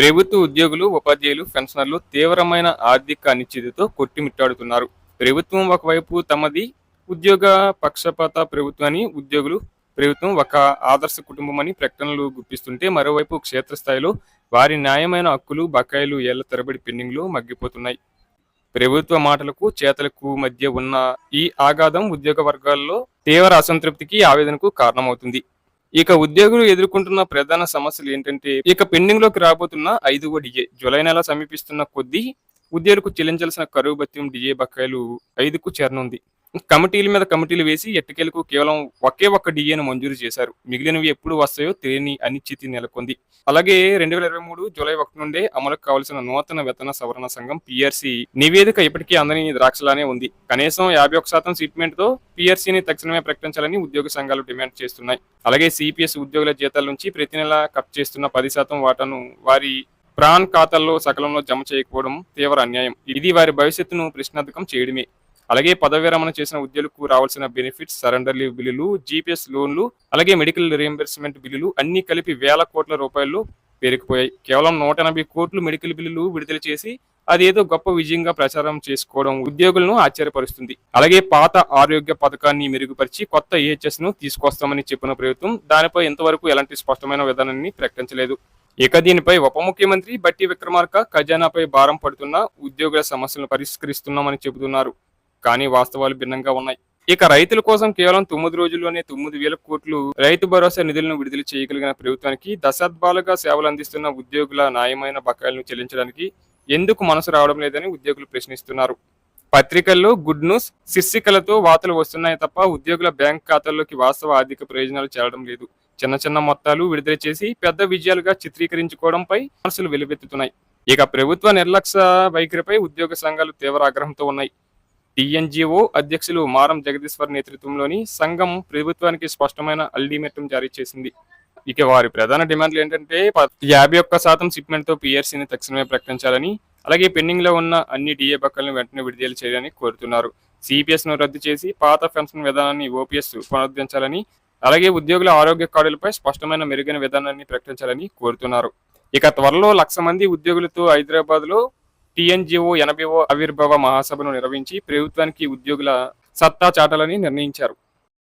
ప్రభుత్వ ఉద్యోగులు ఉపాధ్యాయులు పెన్షనర్లు తీవ్రమైన ఆర్థిక అనిశ్చితితో కొట్టిమిట్టాడుతున్నారు. ప్రభుత్వం ఒకవైపు తమది ఉద్యోగ పక్షపాత ప్రభుత్వాన్ని ఉద్యోగులు ప్రభుత్వం ఒక ఆదర్శ కుటుంబం అని ప్రకటనలు గుప్పిస్తుంటే మరోవైపు క్షేత్రస్థాయిలో వారి న్యాయమైన హక్కులు బకాయిలు ఏళ్ళ తరబడి పెండింగ్లో మగ్గిపోతున్నాయి. ప్రభుత్వ మాటలకు చేతలకు మధ్య ఉన్న ఈ ఆఘాతం ఉద్యోగ వర్గాల్లో తీవ్ర అసంతృప్తికి ఆవేదనకు కారణమవుతుంది. ఇక ఉద్యోగులు ఎదుర్కొంటున్న ప్రధాన సమస్యలు ఏంటంటే ఇక పెండింగ్లోకి రాబోతున్న ఐదవ డిఏ జులై నెల సమీపిస్తున్న కొద్దీ ఉద్యోగులకు చెల్లించాల్సిన కరువు భత్యం డిఏ బకాయిలు ఐదుకు చేరనుంది. కమిటీల మీద కమిటీలు వేసి ఎట్టకేలకు కేవలం ఒకే ఒక్క డిఏను మంజూరు చేశారు. మిగిలినవి ఎప్పుడు వస్తాయో తెలియని అనిశ్చితి నెలకొంది. అలాగే రెండు వేల ఇరవై మూడు జూలై ఒకటి నుండే అమలుకు కావాల్సిన నూతన వేతన సవరణ సంఘం పిఆర్సి నివేదిక ఇప్పటికీ అందని ద్రాక్షలానే ఉంది. కనీసం యాభై ఒక శాతం సీట్మెంట్తో పిఆర్సీని తక్షణమే ప్రకటించాలని ఉద్యోగ సంఘాలు డిమాండ్ చేస్తున్నాయి. అలాగే సిపిఎస్ ఉద్యోగుల జీతాల నుంచి ప్రతి నెల కట్ చేస్తున్న పది శాతం వాటాను వారి ప్రాన్ ఖాతాల్లో సకలంలో జమ చేయకపోవడం తీవ్ర అన్యాయం. ఇది వారి భవిష్యత్తును ప్రశ్నార్థకం చేయడమే. అలాగే పదవి విరమణ చేసిన ఉద్యోగులకు రావాల్సిన బెనిఫిట్స్ సరెండర్ లీవ్ బిల్లులు జీపీఎస్ లోన్లు అలాగే మెడికల్ రియంబర్స్మెంట్ బిల్లులు అన్ని కలిపి వేల కోట్ల రూపాయలు పేరుకుపోయాయి. కేవలం నూట ఎనభై కోట్లు మెడికల్ బిల్లులు విడుదల చేసి అదేదో గొప్ప విజయంగా ప్రచారం చేసుకోవడం ఉద్యోగులను ఆశ్చర్యపరుస్తుంది. అలాగే పాత ఆరోగ్య పథకాన్ని మెరుగుపరిచి కొత్త ఏహెచ్ఎస్ను తీసుకొస్తామని చెప్పిన ప్రభుత్వం దానిపై ఇంతవరకు ఎలాంటి స్పష్టమైన విధానాన్ని ప్రకటించలేదు. ఇక దీనిపై ఉప ముఖ్యమంత్రి బట్టి విక్రమార్క ఖజానాపై భారం పడుతున్న ఉద్యోగుల సమస్యలను పరిష్కరిస్తున్నామని చెబుతున్నారు. కానీ వాస్తవాలు భిన్నంగా ఉన్నాయి. ఇక రైతుల కోసం కేవలం తొమ్మిది రోజుల్లోనే తొమ్మిది వేల కోట్లు రైతు భరోసా నిధులను విడుదల చేయగలిగిన ప్రభుత్వానికి దశాబ్దాలుగా సేవలు అందిస్తున్న ఉద్యోగుల న్యాయమైన బకాయిలను చెల్లించడానికి ఎందుకు మనసు రావడం లేదని ఉద్యోగులు ప్రశ్నిస్తున్నారు. పత్రికల్లో గుడ్ న్యూస్ శీర్షికలతో వార్తలు వస్తున్నాయి తప్ప ఉద్యోగుల బ్యాంక్ ఖాతాల్లోకి వాస్తవ ఆర్థిక ప్రయోజనాలు చేరడం లేదు. చిన్న చిన్న మొత్తాలు విడుదల చేసి పెద్ద విజయాలుగా చిత్రీకరించుకోవడంపై మనసులు వెలువెత్తుతున్నాయి. ఇక ప్రభుత్వ నిర్లక్ష్య వైఖరిపై ఉద్యోగ సంఘాలు తీవ్ర ఆగ్రహంతో ఉన్నాయి. డిఎన్జిఓ అధ్యక్షులు మారం జగదీశ్వర్ నేతృత్వంలోని సంఘం ప్రభుత్వానికి స్పష్టమైన అల్టిమేటం జారీ చేసింది. ఇక వారి ప్రధాన డిమాండ్లు ఏంటంటే యాభై ఒక్క శాతం షిప్మెంట్తో పిఆర్సీని తక్షణమే ప్రకటించాలని అలాగే పెండింగ్లో ఉన్న అన్ని డిఏ బక్కలను వెంటనే విడుదల చేయాలని కోరుతున్నారు. సిపిఎస్ను రద్దు చేసి పాత పెన్షన్ విధానాన్ని ఓపీఎస్ పునరుద్ధరించాలని అలాగే ఉద్యోగుల ఆరోగ్య కార్డులపై స్పష్టమైన మెరుగైన విధానాన్ని ప్రకటించాలని కోరుతున్నారు. ఇక త్వరలో లక్ష మంది ఉద్యోగులతో హైదరాబాద్లో టీఎన్జిఓ ఎనభైవ ఆవిర్భావ మహాసభను నిర్వహించి ప్రభుత్వానికి ఉద్యోగుల సత్తా చాటాలని నిర్ణయించారు.